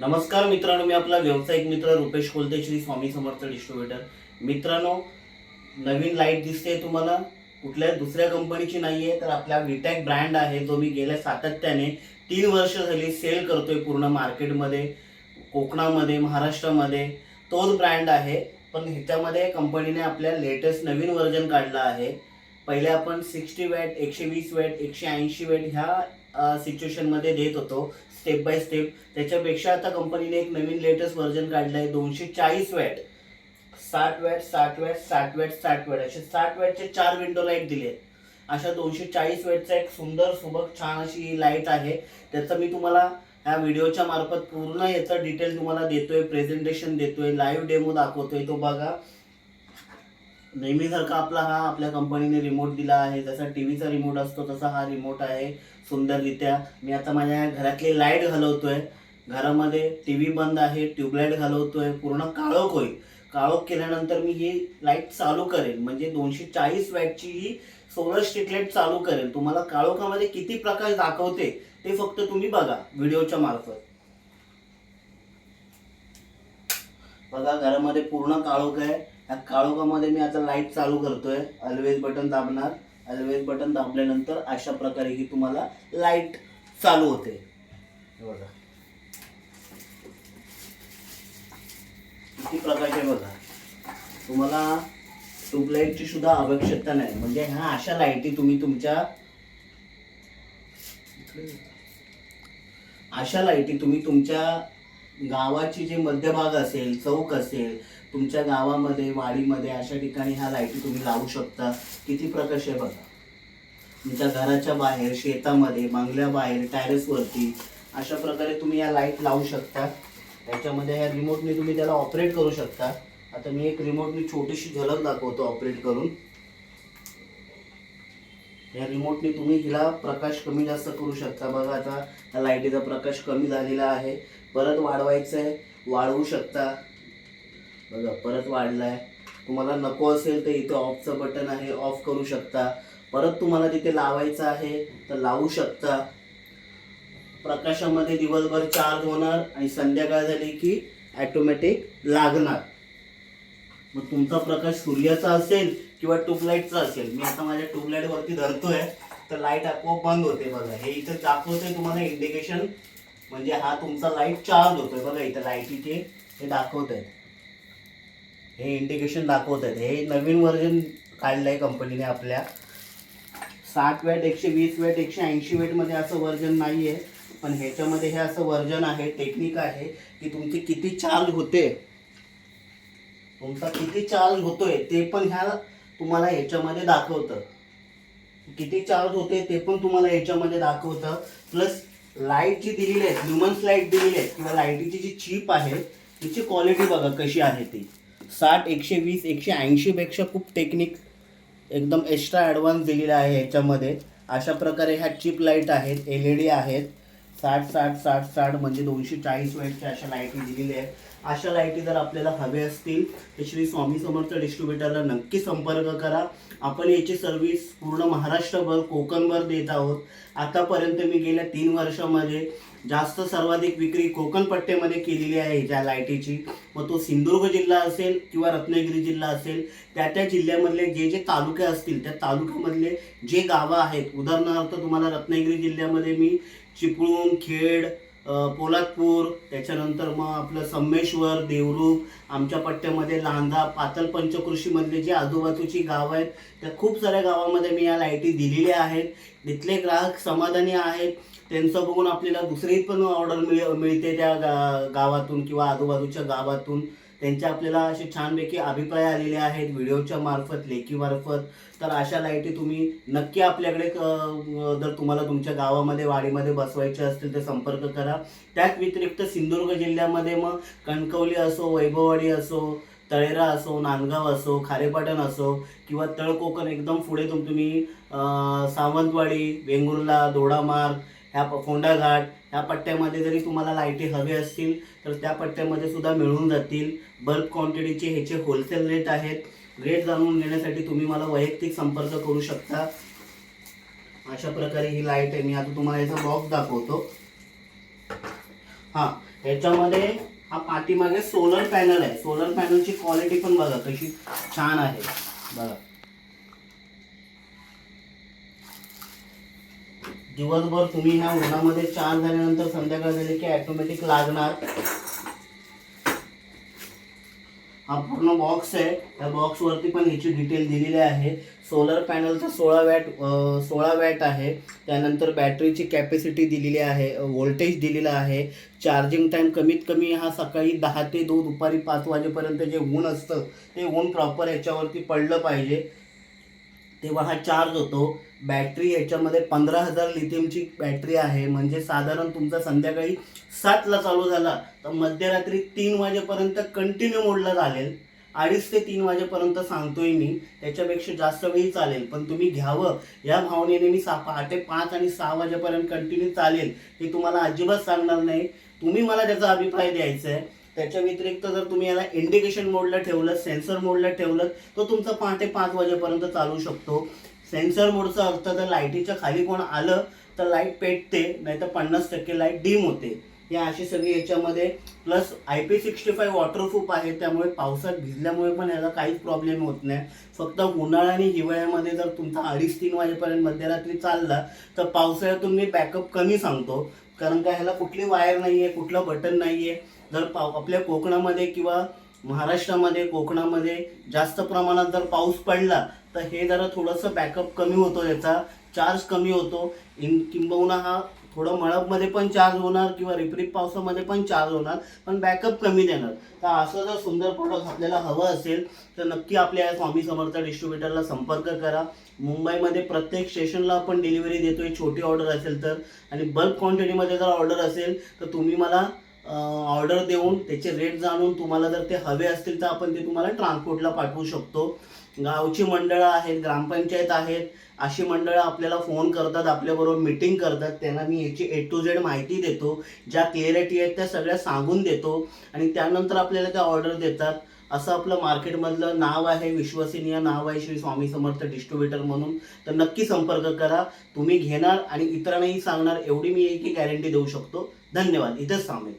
नमस्कार मित्रांनो मी आपला व्यावसायिक मित्र रुपेश कोलते श्री स्वामी समर्थ डिस्ट्रीब्युटर. मित्रांनो नवीन लाइट दिसते तुम्हाला. कुठल्या दुसऱ्या कंपनीची नाही आहे तर आपला विटॅक ब्रँड आहे जो मी गेल्या सातत्याने तीन वर्ष झाली सेल करतोय पूर्ण मार्केटमध्ये कोकणामध्ये महाराष्ट्रामध्ये. तोच ब्रँड आहे पण ह्याच्यामध्ये कंपनीने आपल्या लेटेस्ट नवीन व्हर्जन काढलं आहे. पहिले आपण सिक्स्टी वॅट एकशे वीस वॅट एकशे ऐंशी वॅट ह्या सिच्युएशनमध्ये देत होतो स्टेप बाय स्टेप त्याच्यापेक्षा आता कंपनीने एक नवीन लेटेस्ट व्हर्जन काढलं आहे दोनशे चाळीस वॅट साठ वॅट साठ वॅट साठ वॅट साठ वॅट असे साठ वॅटचे चार विंडो लाइट दिले अशा दोनशे चाळीस वॅटचा एक सुंदर सुबक छान अशी लाइट आहे. त्याचं मी तुम्हाला ह्या व्हिडिओच्या मार्फत पूर्ण याचं डिटेल तुम्हाला देतोय प्रेझेंटेशन देतोय लाईव्ह डेमो दाखवतोय. तो बघा. नेहमीसारखा आपला हा आपल्या कंपनीने रिमोट दिला आहे जसा टी व्हीचा रिमोट असतो तसा हा रिमोट आहे सुंदररित्या. मी आता माझ्या घरातली लाइट घालवतोय. घरामध्ये टी व्ही बंद आहे ट्यूबलाईट घालवतोय पूर्ण काळोख होईल. काळोख केल्यानंतर मी ही लाइट चालू करेन. म्हणजे दोनशे चाळीस वॅटची ही सोलर स्ट्रीट लाइट चालू करेन. तुम्हाला काळोखामध्ये किती प्रकाश दाखवते ते फक्त तुम्ही बघा व्हिडिओच्या मार्फत. बघा घरामध्ये पूर्ण काळोख आहे. या काळोखामध्ये मी आता लाइट चालू करतोय. अल्वेज बटन दाबणार. अल्वेज बटन दाबल्यानंतर अशा प्रकारे ही तुम्हाला लाइट चालू होते. बघा. किती प्रकारचे बघा. तुम्हाला ट्यूबलाईटची सुद्धा आवश्यकता नाही. म्हणजे ह्या अशा लाईटी तुम्ही तुमच्या अशा लाईटी तुम्ही तुमच्या गावाची जे मध्यभाग असेल चौक असेल तुमच्या गावामध्ये वाडीमध्ये अशा ठिकाणी ह्या लाईटी तुम्ही लावू शकता. किती प्रकाश आहे बघा. तुमच्या घराच्या बाहेर शेतामध्ये बांगल्याबाहेर टॅरेसवरती अशा प्रकारे तुम्ही या लाइट लावू शकता. त्याच्यामध्ये या रिमोटने तुम्ही त्याला ऑपरेट करू शकता. आता मी एक रिमोटने छोटीशी झलक दाखवतो ऑपरेट करून. या रिमोटने तुम्ही हिला प्रकाश कमी जास्त करू शकता. बघा आता या लाईटीचा प्रकाश कमी झालेला आहे. परत वाढवायचं आहे वाढवू शकता. बघा परत वाढलाय. तुम्हाला नको असेल तर इथे ऑफचं बटन आहे ऑफ करू शकता. परत तुम्हाला तिथे लावायचं आहे तर लावू शकता. प्रकाशामध्ये दिवसभर चार्ज होणार आणि संध्याकाळ झाली की ॲटोमॅटिक लागणार. मग तुमचा प्रकाश सूर्याचा असेल किंवा ट्यूबलाईटचा असेल मी आता माझ्या ट्यूबलाईटवरती धरतोय तर लाइट आपोआप बंद होते बघा. हे इथं दाखवतंय तुम्हाला इंडिकेशन म्हणजे हा तुमचा लाइट चार्ज होतोय. बघा इथं लाईटीचे हे दाखवत आहे हे इंडिकेशन दाखवत आहेत. हे नवीन व्हर्जन आहे कंपनीने आपल्या. साठ वॅट एकशे वीस वॅट एकशे ऐंशी वॅटमध्ये असं व्हर्जन नाही आहे पण ह्याच्यामध्ये हे असं व्हर्जन आहे टेक्निक आहे की तुमची किती चार्ज होते. तुमचा किती चार्ज होतोय ते पण ह्या तुम्हाला ह्याच्यामध्ये दाखवतं. किती चार्ज होते ते पण तुम्हाला ह्याच्यामध्ये दाखवतं. प्लस लाइट जी दिलेली आहे ह्युमन्स लाइट दिलेली आहे किंवा लाईटीची जी चीप आहे तिची क्वालिटी बघा कशी आहे ती. साठ एकशे वीस एकशे ऐंशीपेक्षा खूप टेक्निक एकदम एक्स्ट्रा ॲडव्हान्स दिलेला आहे ह्याच्यामध्ये. अशा प्रकारे ह्या चिप लाइट आहेत एल ई डी आहेत. साठ साठ साठ साठ म्हणजे दोनशे चाळीस वॅटच्या अशा लाईटी दिलेल्या आहेत अशा लाईटी जर आपल्याला हवे असतील तर श्री स्वामी समर्थ डिस्ट्रीब्युटरला नक्की संपर्क करा. आपण याची सर्व्हिस पूर्ण महाराष्ट्रभर कोकणभर देत आहोत. आतापर्यंत मी गेल्या तीन वर्षामध्ये जास्त सर्वाधिक विक्री कोकण पट्ट्यामध्ये केलेली आहे ज्या लाईटीची. मग तो सिंधुदुर्ग जिल्हा असेल किंवा रत्नागिरी जिल्हा असेल त्या त्या जिल्ह्यामधले जे जे तालुके असतील त्या तालुक्यामधले जे गावं आहेत उदाहरणार्थ तुम्हाला रत्नागिरी जिल्ह्यामध्ये मी चिपळूण खेड पोलादपूर त्याच्यानंतर मग आपलं संमेश्वर देवरूख आमच्या पट्ट्यामध्ये लांधा पातल पंचकृषीमधले जे आजूबाजूची गावं आहेत त्या खूप साऱ्या गावामध्ये मी या लाईटी दिलेल्या आहेत. तिथले ग्राहक समाधानी आहेत. त्यांचं बघून आपल्याला दुसरी पण ऑर्डर मिळ मिळते त्या गा गावातून किंवा आजूबाजूच्या गावातून. त्यांचे आपल्याला असे छानपैकी अभिप्राय आलेले आहेत व्हिडिओच्या मार्फत लेखीमार्फत तर अशा लाईटी तुम्ही नक्की आपल्याकडे जर तुम्हाला तुमच्या गावामध्ये वाडीमध्ये बसवायचे असतील तर संपर्क करा. त्याच व्यतिरिक्त सिंधुदुर्ग जिल्ह्यामध्ये मग कणकवली असो वैभववाडी असो तळेरा असो नांदगाव असो खारेपाटण असो किंवा तळकोकण एकदम पुढे तुम तुम्ही सावंतवाडी वेंगुर्ला दोडामार्ग ह्या प- फोंडा घाट ह्या पट्ट्यामध्ये जरी तुम्हाला लाईटी हवे असतील तर त्या पट्ट्यामध्ये सुद्धा मिळून जातील. बल्क क्वांटिटीचे ह्याचे होलसेल रेट आहेत. रेट जाणून घेण्यासाठी तुम्ही मला वैयक्तिक संपर्क करू शकता. अशा प्रकारे ही लाइट आहे. मी आता तुम्हाला याचा बॉक्स दाखवतो. हा ह्याच्यामध्ये हा पाठीमागे सोलर पॅनल आहे. सोलर पॅनलची क्वालिटी पण बघा कशी छान आहे. बघा. दिवसभर तुम्ही ह्या उन्हामध्ये चार्ज झाल्यानंतर संध्याकाळ झाली की ॲटोमॅटिक लागणार. हा पूर्ण बॉक्स आहे. त्या बॉक्सवरती पण ह्याची डिटेल दिलेली आहे. सोलर पॅनलचं सोळा वॅट सोळा वॅट आहे. त्यानंतर बॅटरीची कॅपॅसिटी दिलेली आहे. व्होल्टेज दिलेला आहे. चार्जिंग टाईम कमीत कमी हा सकाळी दहा ते दो दुपारी पाच वाजेपर्यंत जे ऊन असतं ते ऊन प्रॉपर ह्याच्यावरती पडलं पाहिजे. तेव्हा हा चार्ज होतो. बॅटरी याच्यामध्ये पंधरा हजार लिथियमची बॅटरी आहे. म्हणजे साधारण तुमचा संध्याकाळी सातला चालू झाला तर मध्यरात्री तीन वाजेपर्यंत कंटिन्यू मोडला चालेल. अडीच ते तीन वाजेपर्यंत सांगतोय मी. त्याच्यापेक्षा जास्त वेळी चालेल. पण तुम्ही घ्यावं. या भावनेने मी सा पहाटे पाच आणि सहा वाजेपर्यंत कंटिन्यू चालेल हे तुम्हाला अजिबात सांगणार नाही. तुम्ही मला त्याचा अभिप्राय द्यायचा आहे त्याच्या व्यतिरिक्त जर तुम्ही याला इंडिकेशन मोडला ठेवलं सेन्सर मोडला ठेवलं तर तुमचं पहाटे पाच वाजेपर्यंत चालू शकतो. सेन्सर मोडचा अर्थ जर लाईटीच्या खाली कोण आलं तर लाइट पेटते नाही तर पन्नास टक्के लाइट डीम होते. या अशी सगळी याच्यामध्ये plus I P sixty five waterproof आहे त्यामुळे पावसात भिजल्यामुळे पण याला काहीच प्रॉब्लेम होत नाही. फक्त उन्हाळा आणि हिवाळ्यामध्ये जर तुमचा अडीच तीन वाजेपर्यंत मध्यरात्री चालला तर पावसाळ्यातून मी बॅकअप कमी सांगतो. कारण का ह्याला कुठली वायर नाही आहे कुठलं बटन नाही आहे जर पाव आपल्या कोकणामध्ये किंवा महाराष्ट्रामध्ये कोकणामध्ये जास्त प्रमाणात जर पाऊस पडला तर हे जरा थोडंसं बॅकअप कमी होतो याचा. चार्ज कमी होतो. इन किंबहुना हा थोडं मळपमध्ये पण चार्ज होणार किंवा रिपरीप पावसामध्ये पण चार्ज होणार पण बॅकअप कमी देणार. तर असं जर सुंदर प्रोडक्ट आपल्याला हवं असेल तर नक्की आपल्या या स्वामी समर्थ डिस्ट्रीब्युटरला संपर्क करा. मुंबईमध्ये प्रत्येक स्टेशनला आपण डिलिव्हरी देतोय छोटी ऑर्डर असेल तर. आणि बल्क क्वांटिटीमध्ये जर ऑर्डर असेल तर तुम्ही मला ऑर्डर देऊन त्याचे रेट जाणून तुम्हाला जर ते हवे असतील तर आपण ते तुम्हाला ट्रान्सपोर्टला पाठवू शकतो. गावची मंडळं आहेत ग्रामपंचायत आहेत अशी मंडळं आपल्याला फोन करतात आपल्याबरोबर मीटिंग करतात. त्यांना मी याची ए टू झेड माहिती देतो. ज्या क्लिअरिटी आहेत त्या सगळ्या सांगून देतो. आणि त्यानंतर आपल्याला त्या ऑर्डर देतात. असं आपलं मार्केटमधलं नाव आहे विश्वसनीय नाव आहे श्री स्वामी समर्थ डिस्ट्रीब्युटर म्हणून. तर नक्की संपर्क करा. तुम्ही घेणार आणि इतरांनाही सांगणार एवढी मी एक गॅरंटी देऊ शकतो. धन्यवाद. इथंच थांबेल